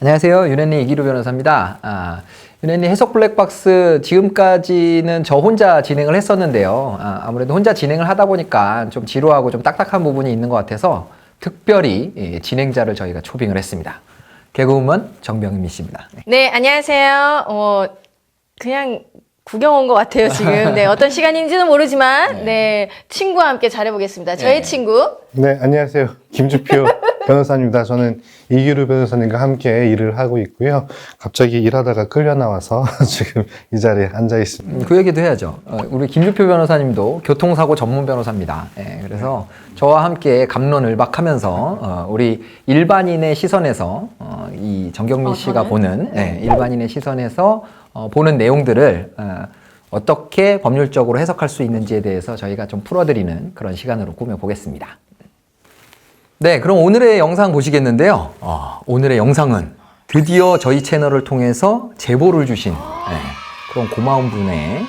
안녕하세요. 윤현리 이기루 변호사입니다. 아, 윤현리 해석 블랙박스 지금까지는 저 혼자 진행을 했었는데요. 아, 아무래도 혼자 진행을 하다 보니까 좀 지루하고 좀 딱딱한 부분이 있는 것 같아서 특별히 예, 진행자를 저희가 초빙을 했습니다. 개그우먼 정병민 씨입니다. 네. 네, 안녕하세요. 어, 그냥 구경 온 것 같아요, 지금. 네, 어떤 시간인지는 모르지만, 네, 친구와 함께 잘해보겠습니다. 저희 네. 친구. 네, 안녕하세요. 김주표 변호사입니다. 저는 이기루 변호사님과 함께 일을 하고 있고요. 갑자기 일하다가 끌려 나와서 지금 이 자리에 앉아 있습니다. 음, 그 얘기도 해야죠. 어, 우리 김주표 변호사님도 교통사고 전문 변호사입니다. 예, 그래서 저와 함께 감론을박하면서 어, 우리 일반인의 시선에서 어, 이 정경민 어, 씨가? 보는 예, 일반인의 시선에서 어, 보는 내용들을 어, 어떻게 법률적으로 해석할 수 있는지에 대해서 저희가 좀 풀어드리는 그런 시간으로 꾸며보겠습니다. 네, 그럼 오늘의 영상 보시겠는데요. 어, 오늘의 영상은 드디어 저희 채널을 통해서 제보를 주신 예, 그런 고마운 분의 예,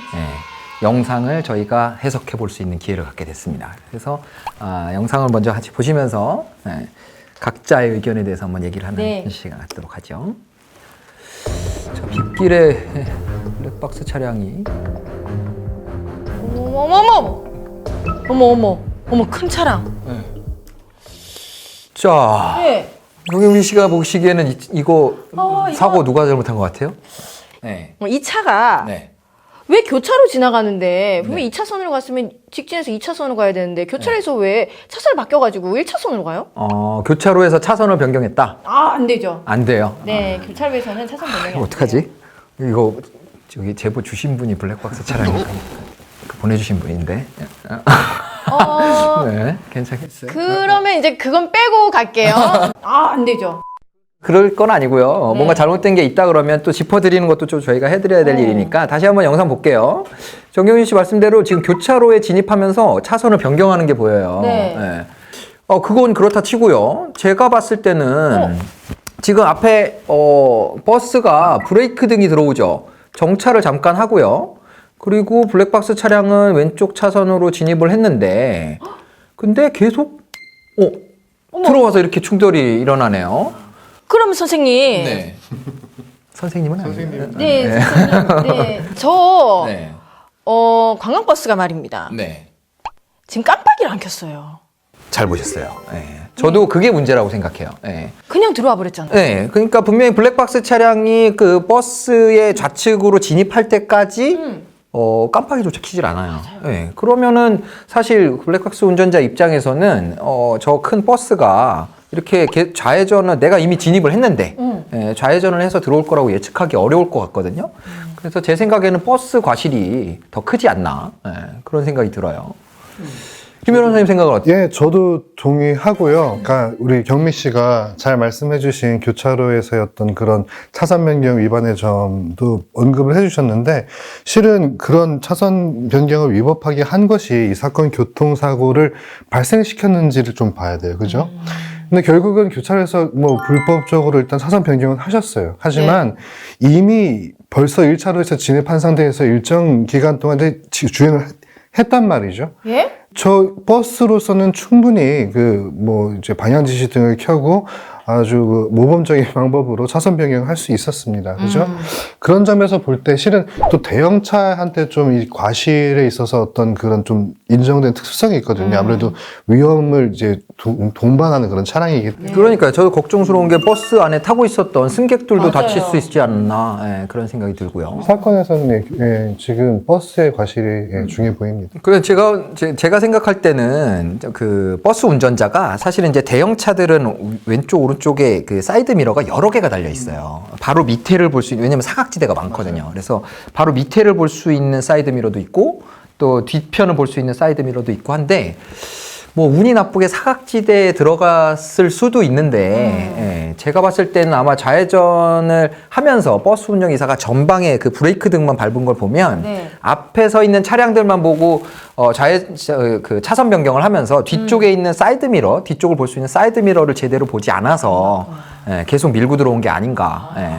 영상을 저희가 해석해 볼 수 있는 기회를 갖게 됐습니다. 그래서 아, 영상을 먼저 같이 보시면서 예, 각자의 의견에 대해서 한번 얘기를 하는 네. 시간 갖도록 하죠. 저 빗길에 블랙박스 차량이 어머, 어머, 어머! 어머, 어머. 어머, 큰 차량. 자 네. 정경민 씨가 보시기에는 이, 이거 어, 이거- 사고 누가 잘못한 것 같아요? 네. 어, 이 차가 네. 왜 교차로 지나가는데, 분명 히 2차선으로 갔으면 직진해서 2차선으로 가야 되는데, 교차로에서 왜 차선을 바뀌어가지고 1차선으로 가요? 어, 교차로에서 차선을 변경했다? 아, 안 되죠. 안 돼요. 네, 교차로에서는 차선 변경이 이거 안 어떡하지? 이거 저기 제보 주신 분이 블랙박스 차량 그 보내주신 분인데. 돼요. 어, 네, 괜찮겠어요. 그러면 이제 그건 빼고 갈게요. 아, 안 되죠. 그럴 건 아니고요. 어, 네. 뭔가 잘못된 게 있다 그러면 또 짚어드리는 것도 좀 저희가 해드려야 될 어. 일이니까 다시 한번 영상 볼게요. 정경윤 씨 말씀대로 지금 교차로에 진입하면서 차선을 변경하는 게 보여요. 네. 어, 그건 그렇다 치고요. 제가 봤을 때는 어. 지금 앞에 어, 버스가 브레이크 등이 들어오죠. 정차를 잠깐 하고요. 그리고 블랙박스 차량은 왼쪽 차선으로 진입을 했는데 근데 계속 어, 어머. 들어와서 이렇게 충돌이 일어나네요. 그럼 선생님. 네. 선생님은 아니에요. 네, 선생님. 네. 저, 네. 어, 관광버스가 말입니다. 네. 지금 깜빡이를 안 켰어요. 잘 보셨어요. 네. 저도 그게 문제라고 생각해요. 네. 그냥 들어와 버렸잖아요. 네. 그러니까 분명히 블랙박스 차량이 그 버스의 좌측으로 진입할 때까지 음. 어, 깜빡이조차 켜질 않아요. 네. 그러면은 사실 블랙박스 운전자 입장에서는 어, 저 큰 버스가 이렇게 개- 좌회전을 내가 이미 진입을 했는데 음. 예, 좌회전을 해서 들어올 거라고 예측하기 어려울 것 같거든요. 그래서 제 생각에는 버스 과실이 더 크지 않나 예, 그런 생각이 들어요. 김 변호사님 생각은 어때요? 예, 저도 동의하고요. 그러니까 우리 경미 씨가 잘 말씀해주신 교차로에서의 어떤 그런 차선 변경 위반의 점도 언급을 해주셨는데 실은 그런 차선 변경을 위법하게 한 것이 이 사건 교통사고를 발생시켰는지를 좀 봐야 돼요. 그죠? 근데 결국은 교차로에서 뭐 불법적으로 일단 차선 변경은 하셨어요. 하지만 이미 벌써 1차로에서 진입한 상태에서 일정 기간 동안 이제 지- 주행을 했- 했단 말이죠. 예? 저 버스로서는 충분히 그 뭐 이제 방향 지시 등을 켜고 아주 그 모범적인 방법으로 차선 변경을 할수 있었습니다. 그죠? 음. 그런 점에서 볼 때 실은 또 대형차한테 좀 이 과실에 있어서 어떤 그런 좀 인정된 특수성이 있거든요. 음. 아무래도 위험을 이제 도- 동반하는 그런 차량이기 때문에. 그러니까요. 저도 걱정스러운 게 버스 안에 타고 있었던 승객들도 맞아요. 다칠 수 있지 않나 예, 그런 생각이 들고요. 사건에서는 예, 예, 지금 버스의 과실이 예, 음. 중요해 보입니다. 그래 제가 제, 제가 생각할 때는 그 버스 운전자가 사실은 이제 대형 차들은 왼쪽 오른쪽에 그 사이드 미러가 여러 개가 달려 있어요. 바로 밑에를 볼 수 있는 왜냐면 사각지대가 많거든요. 그래서 바로 밑에를 볼 수 있는 사이드 미러도 있고 또 뒤편을 볼 수 있는 사이드 미러도 있고 한데 뭐 운이 나쁘게 사각지대에 들어갔을 수도 있는데 예, 제가 봤을 때는 아마 좌회전을 하면서 버스 운전기사가 전방에 그 브레이크 등만 밟은 걸 보면 네. 앞에 서 있는 차량들만 보고 어, 좌회 저, 그 차선 변경을 하면서 뒤쪽에 있는 사이드 미러 뒤쪽을 볼 수 있는 사이드 미러를 제대로 보지 않아서 예, 계속 밀고 들어온 게 아닌가 예,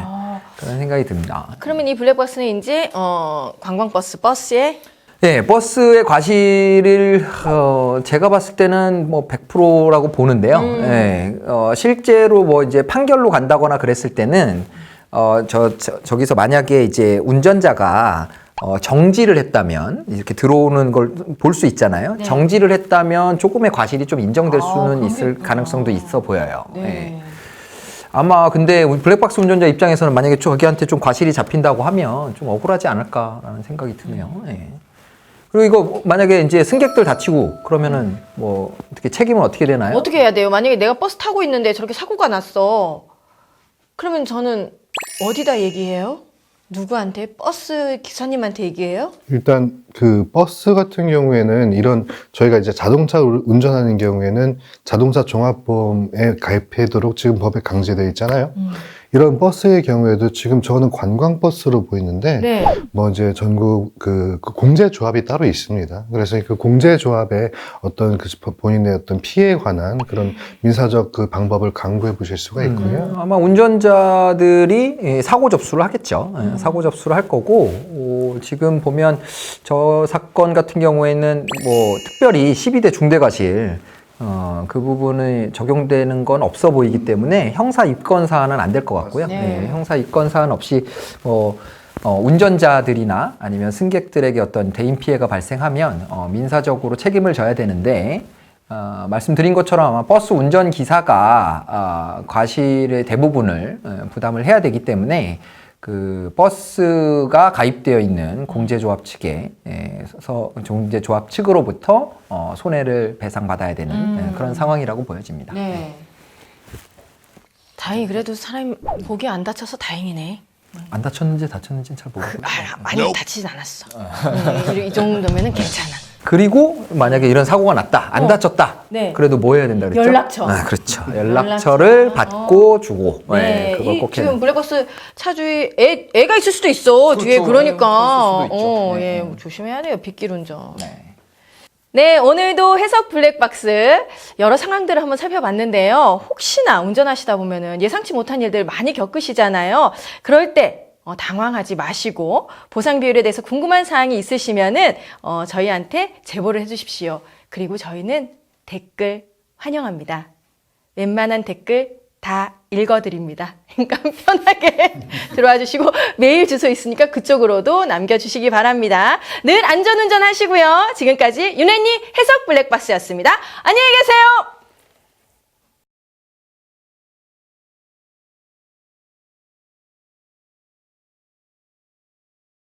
그런 생각이 듭니다. 그러면 이 블랙박스는 이제, 어, 관광버스, 버스에 예, 버스의 과실을 어, 제가 봤을 때는 뭐 100%라고 보는데요. 예, 어, 실제로 뭐 이제 판결로 간다거나 그랬을 때는 어, 저, 저 저기서 만약에 이제 운전자가 어, 정지를 했다면 이렇게 들어오는 걸 볼 수 있잖아요. 네. 정지를 했다면 조금의 과실이 좀 인정될 아, 수는 게 있을 있구나. 가능성도 있어 보여요. 예. 네. 아마 근데 블랙박스 운전자 입장에서는 만약에 저기한테 좀 과실이 잡힌다고 하면 좀 억울하지 않을까라는 생각이 드네요. 예. 그리고 이거 만약에 이제 승객들 다치고 그러면은 뭐 어떻게 책임은 어떻게 되나요? 어떻게 해야 돼요? 만약에 내가 버스 타고 있는데 저렇게 사고가 났어. 그러면 저는 어디다 얘기해요? 누구한테? 버스 기사님한테 얘기해요? 일단 그 버스 같은 경우에는 이런 저희가 이제 자동차 를 운전하는 경우에는 자동차 종합보험에 가입하도록 지금 법에 강제되어 있잖아요. 이런 버스의 경우에도 지금 저는 관광버스로 보이는데 네. 뭐 이제 전국 그, 그 공제조합이 따로 있습니다. 그래서 그 공제조합에 어떤 그 본인의 어떤 피해에 관한 그런 민사적 그 방법을 강구해 보실 수가 있고요. 음, 아마 운전자들이 예, 사고 접수를 하겠죠. 예, 사고 접수를 할 거고 어, 지금 보면 저 사건 같은 경우에는 뭐 특별히 12대 중대과실 어, 그 부분이 적용되는 건 없어 보이기 때문에 형사 입건 사안은 안 될 것 같고요. 네. 예, 형사 입건 사안 없이 뭐 어, 운전자들이나 아니면 승객들에게 어떤 대인 피해가 발생하면 어, 민사적으로 책임을 져야 되는데 어, 말씀드린 것처럼 아마 버스 운전 기사가 아, 과실의 대부분을 어, 부담을 해야 되기 때문에 그 버스가 가입되어 있는 공제조합 측에 예, 서 공제조합 측으로부터 어, 손해를 배상받아야 되는 음. 예, 그런 상황이라고 보여집니다. 네. 다행히 그래도 사람 목이 안 다쳐서 다행이네. 안 다쳤는지 다쳤는지는 잘 모르고. 아, 많이 다치진 않았어. 네, 이, 이 정도면은 괜찮아. 그리고 만약에 이런 사고가 났다, 안 어. 다쳤다. 네. 그래도 뭐 해야 된다 그랬죠? 연락처. 아, 그렇죠. 연락처를 받고 주고. 네, 그걸 이, 꼭 해야 지금 된다. 블랙버스 차주에 애, 애가 있을 수도 있어 뒤에 그렇죠. 그러니까 네, 그럴 수도 있죠. 어, 네. 예, 조심해야 돼요 빗길 운전. 네. 네, 오늘도 해석 블랙박스 여러 상황들을 한번 살펴봤는데요. 혹시나 운전하시다 보면은 예상치 못한 일들 많이 겪으시잖아요. 그럴 때 어, 당황하지 마시고 보상 비율에 대해서 궁금한 사항이 있으시면은 어, 저희한테 제보를 해주십시오. 그리고 저희는 댓글 환영합니다. 웬만한 댓글 다 읽어드립니다. 그러니까 편하게 들어와 주시고 메일 주소 있으니까 그쪽으로도 남겨주시기 바랍니다. 늘 안전운전 하시고요. 지금까지 윤혜니 해석 블랙박스였습니다. 안녕히 계세요.